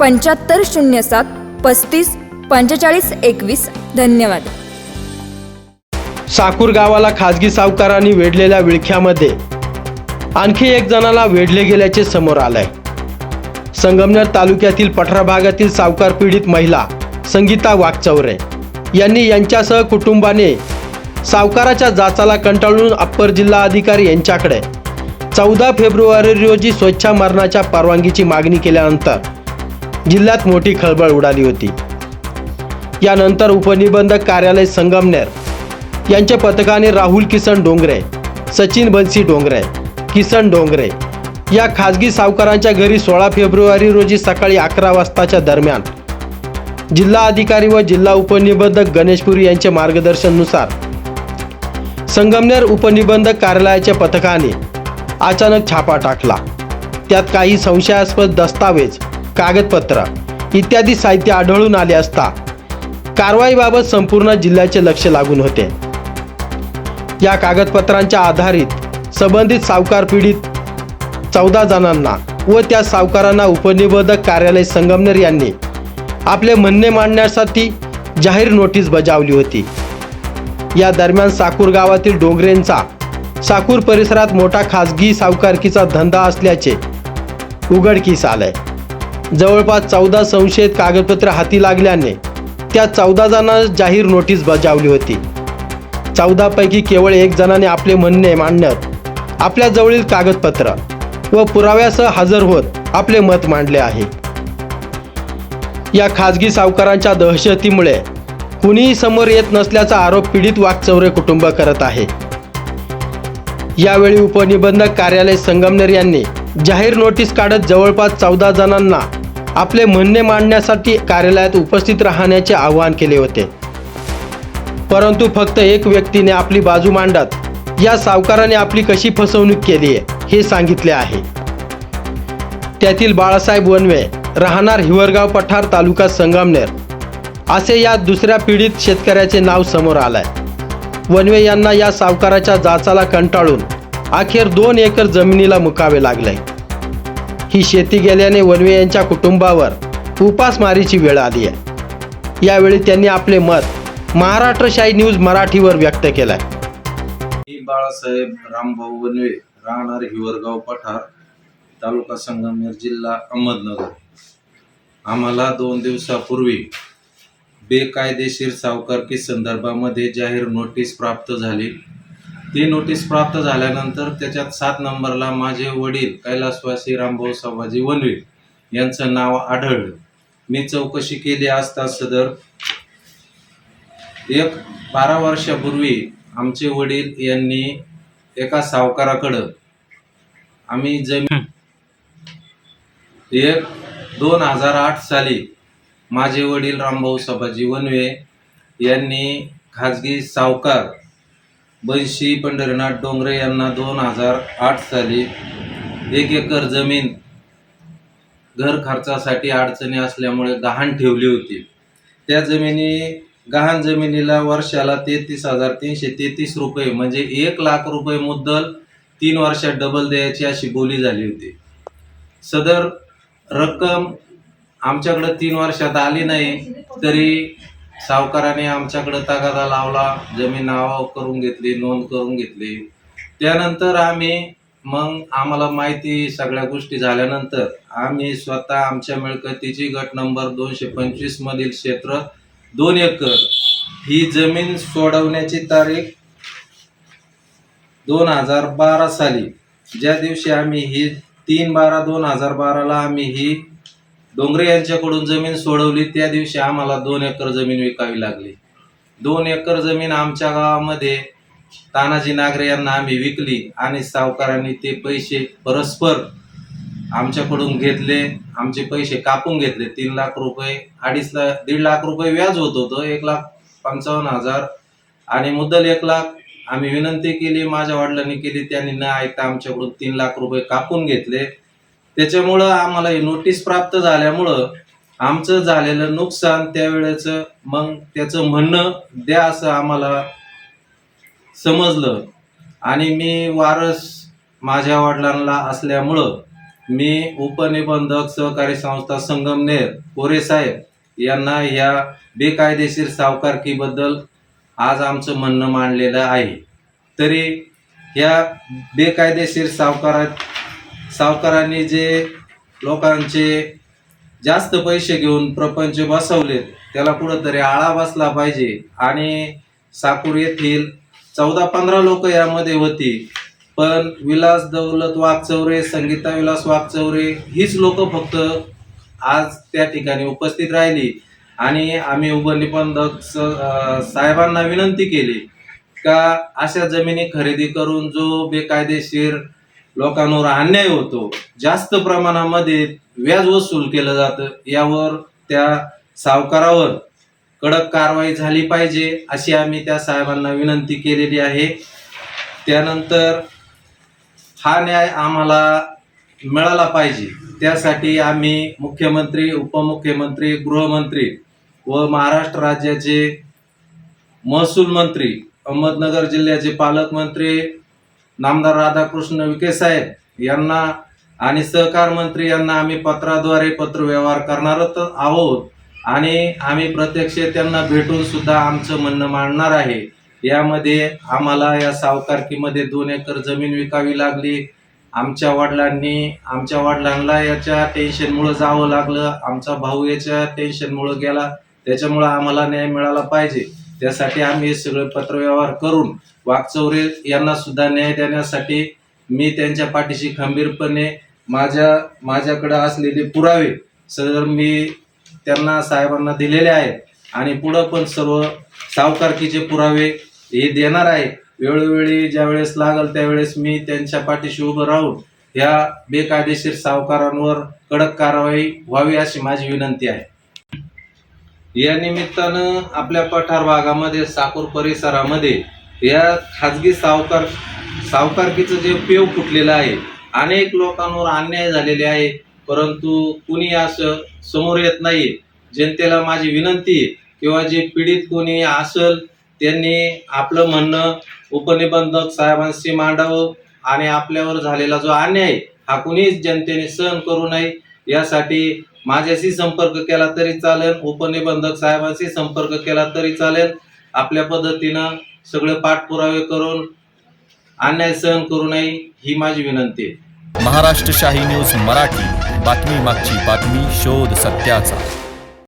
पंच्याहत्तर शून्य सात पस्तीस पंचेचाळीस एकवीस. धन्यवाद. साकूर गावाला खाजगी सावकारांनी वेढलेल्या विळख्यामध्ये आणखी एक जणाला वेढले गेल्याचे समोर आलंय. संगमनेर तालुक्यातील पठरा भागातील सावकार पीडित महिला संगीता वाघचौरे यांनी यांच्यासह कुटुंबाने सावकाराच्या जाचाला कंटाळून अप्पर जिल्हा अधिकारी यांच्याकडे चौदा फेब्रुवारी रोजी स्वच्छामरणाच्या परवानगीची मागणी केल्यानंतर जिल्ह्यात मोठी खळबळ उडाली होती. यानंतर उपनिबंधक कार्यालय संगमनेर यांच्या पथकाने राहुल किसन डोंगरे सचिन बन्सी डोंगरे किसन डोंगरे या खाजगी सावकारांच्या घरी सोळा फेब्रुवारी रोजी सकाळी अकरा वाजताच्या दरम्यान जिल्हा अधिकारी व जिल्हा उपनिबंधक गणेशपुरी यांच्या मार्गदर्शननुसार संगमनेर उपनिबंधक कार्यालयाच्या पथकाने अचानक छापा टाकला. त्यात काही संशयास्पद दस्तावेज कागदपत्र इत्यादी साहित्य आढळून आले असता कारवाईबाबत संपूर्ण जिल्ह्याचे लक्ष लागून होते. या कागदपत्रांच्या आधारित संबंधित सावकार पीडित चौदा जणांना व त्या सावकारांना उपनिबंधक कार्यालय संगमनेर यांनी आपले म्हणणे मांडण्यासाठी जाहीर नोटीस बजावली होती. या दरम्यान साकूर गावातील डोंगरेंचा साकूर परिसरात मोठा खासगी सावकारकीचा धंदा असल्याचे उघडकीस आलंय. जवळपास चौदा संशयित कागदपत्र हाती लागल्याने त्या चौदा जणांना जाहीर नोटीस बजावली होती. चौदापैकी केवळ एक जणाने आपले म्हणणे मांडण्यात आपल्याजवळील कागदपत्र व पुराव्यासह हजर होत आपले मत मांडले आहे. या खाजगी सावकारांच्या दहशतीमुळे कुणीही समोर येत नसल्याचा आरोप पीडित वाघचौरे कुटुंब करत आहे. यावेळी उपनिबंधक कार्यालय संगमनेर यांनी जाहीर नोटीस काढत जवळपास चौदा जणांना आपले म्हणणे मांडण्यासाठी कार्यालयात उपस्थित राहण्याचे आवाहन केले होते. परंतु फक्त एक व्यक्तीने आपली बाजू मांडत. या सावकाराने आपली कशी फसवणूक केली आहे हे सांगितले आहे. त्यातील बाळासाहेब वनवे राहणार हिवरगाव पठार तालुका संगमनेर. असे या दुसऱ्या पीडित शेतकऱ्याचे नाव समोर आलंय. वनवे यांना या सावकाराच्या जाचाला कंटाळून अखेर दोन एकर जमिनीला मुकावे लागले. ही शेती गेल्याने वनवे यांच्या कुटुंबावर उपासमारीची वेळ आली आहे. यावेळी त्यांनी आपले मत महाराष्ट्रशाही न्यूज मराठीवर व्यक्त केलंय. मी बाळासाहेब रामभाऊ वनवे राहणार हिवरगाव पठार तालुका संगमनेर जिल्हा अहमदनगर. आम्हाला दोन दिवसापूर्वी बेकायदेशीर सावकारकी संदर्भामध्ये जाहीर नोटीस प्राप्त झाली. ती नोटीस प्राप्त झाल्यानंतर त्याच्यात सात नंबरला माझे वडील कैलासवासी रामभाऊ संभाजी वनवे यांचं नाव आढळलं. मी चौकशी केली असता सदर. एक बारा वर्षापूर्वी आमचे वडील यांनी एका सावकाराकडं आम्ही जमीन एक दोन हजार आठ साली माझे वडील रामभाऊ सभाजी वनवे यांनी खाजगी सावकार बैशी पंढरीनाथ डोंगरे यांना दोन हजार आठ साली एक एकर जमीन घर खर्चासाठी अडचणी असल्यामुळे गहाण ठेवली होती. त्या जमिनी गहाण जमिनीला वर्षाला तेहतीस हजार तीनशे तेहतीस रुपये म्हणजे एक लाख रुपये मुद्दल तीन वर्षात डबल द्यायची अशी बोली झाली होती. सदर रक्कम आमच्याकडे तीन वर्षात आली नाही तरी सावकाराने आमच्याकडे तगादा लावला जमीन नावावर करून घेतली नोंद करून घेतली. त्यानंतर आम्ही मग आम्हाला माहिती सगळ्या गोष्टी झाल्यानंतर आम्ही स्वतः आमच्या मिळकतीची गट नंबर दोनशे पंचवीस मधील क्षेत्र दोन एकर ही जमीन सोडवण्याची तारीख दोन हजार बारा साली. ज्या दिवशी आम्ही ही तीन बारा दोन हजार बाराला आम्ही ही डोंगरे यांच्याकडून जमीन सोडवली. त्या दिवशी आम्हाला दोन एकर जमीन विकावी लागली. दोन एकर जमीन आमच्या गावामध्ये तानाजी नागरे यांना आम्ही विकली आणि सावकारांनी ते पैसे परस्पर आमच्याकडून घेतले. आमचे पैसे कापून घेतले. तीन लाख रुपये अडीच लाख दीड लाख रुपये व्याज होत होतं. एक लाख पंचावन्न हजार. आणि मुद्दल एक लाख. आम्ही विनंती केली माझ्या वडिलांनी केली त्यांनी न ऐकता आमच्याकडून तीन लाख रुपये कापून घेतले. त्याच्यामुळं आम्हाला ही नोटीस प्राप्त झाल्यामुळं आमचं झालेलं नुकसान त्यावेळेचं मग त्याचं म्हणणं द्या असं आम्हाला समजलं. आणि मी वारस माझ्या वडिलांना असल्यामुळं मी उपनिबंधक सहकारी संस्था संगमनेर कोरे साहेब यांना या बेकायदेशीर सावकारकीबद्दल आज आमचं म्हणणं मांडलेलं आहे. तरी या बेकायदेशीर सावकारात सावकारांनी जे लोकांचे जास्त पैसे घेऊन प्रपंच बसवलेत त्याला कुठंतरी आळा बसला पाहिजे. आणि साकूर येथील चौदा पंधरा लोक यामध्ये होती. पण विलास दौलत वाघचौरे संगीता विलास वाघचौरे हीच लोक फक्त आज त्या ठिकाणी उपस्थित राहिली. आणि आम्ही उपनिबंधक स साहेबांना विनंती केली का अशा जमिनी खरेदी करून जो बेकायदेशीर लोकांवर अन्याय होतो. जास्त प्रमाणामध्ये व्याज वसूल केलं जातं. यावर त्या सावकारावर कडक कारवाई झाली पाहिजे अशी आम्ही त्या साहेबांना विनंती केलेली आहे. त्यानंतर हा न्याय आम्हाला मिळाला पाहिजे. त्यासाठी आम्ही मुख्यमंत्री उपमुख्यमंत्री गृहमंत्री व महाराष्ट्र राज्याचे महसूल मंत्री अहमदनगर जिल्ह्याचे पालकमंत्री नामदार राधाकृष्ण विखे साहेब यांना आणि सहकार मंत्री यांना आम्ही पत्राद्वारे पत्रव्यवहार करणारच आहोत. आणि आम्ही प्रत्यक्ष त्यांना भेटून सुद्धा आमचं म्हणणं मांडणार आहे. यामध्ये आम्हाला या सावकारकीमध्ये दोन एकर जमीन विकावी लागली. आमच्या वडिलांनी आमच्या वडिलांना याच्या टेन्शनमुळं जावं लागलं. आमचा भाऊ याच्या टेन्शनमुळं गेला. त्याच्यामुळं आम्हाला न्याय मिळाला पाहिजे. त्यासाठी आम्ही हे सगळे पत्रव्यवहार करून वाघचौरे यांना सुद्धा न्याय देण्यासाठी मी त्यांच्या पाठीशी खंबीरपणे माझ्या माझ्याकडे असलेले पुरावे सर मी त्यांना साहेबांना दिलेले आहेत. आणि पुढं पण सर्व सावकारकीचे पुरावे हे देणार आहे. वेळोवेळी ज्या वेळेस लागल त्यावेळेस मी त्यांच्या पाठीशी उभं राहून ह्या बेकायदेशीर सावकारांवर कडक कारवाई व्हावी अशी माझी विनंती आहे. या निमित्तानं आपल्या पठार भागामध्ये साकूर परिसरामध्ये या खाजगी सावकार सावकारकीचं जे पेव फुटलेलं आहे अनेक लोकांवर अन्याय झालेले आहे. परंतु कुणी असं समोर येत नाही जनतेला माझी विनंती किंवा जे पीडित कोणी असल त्यांनी आपलं म्हणणं उपनिबंधक साहेबांशी मांडावं आणि आपल्यावर झालेला जो अन्याय हा कुणीच जनतेने सहन करू नये. यासाठी माझ्याशी संपर्क केला तरी चालेल. उपनिबंधक साहेबांशी संपर्क केला तरी चालेल. आपल्या पद्धतीनं सगळे पाठपुरावे करून अन्याय सहन करू नये ही माझी विनंती आहे. महाराष्ट्र शाही न्यूज मराठी. बातमी मागची बातमी शोध सत्याचा.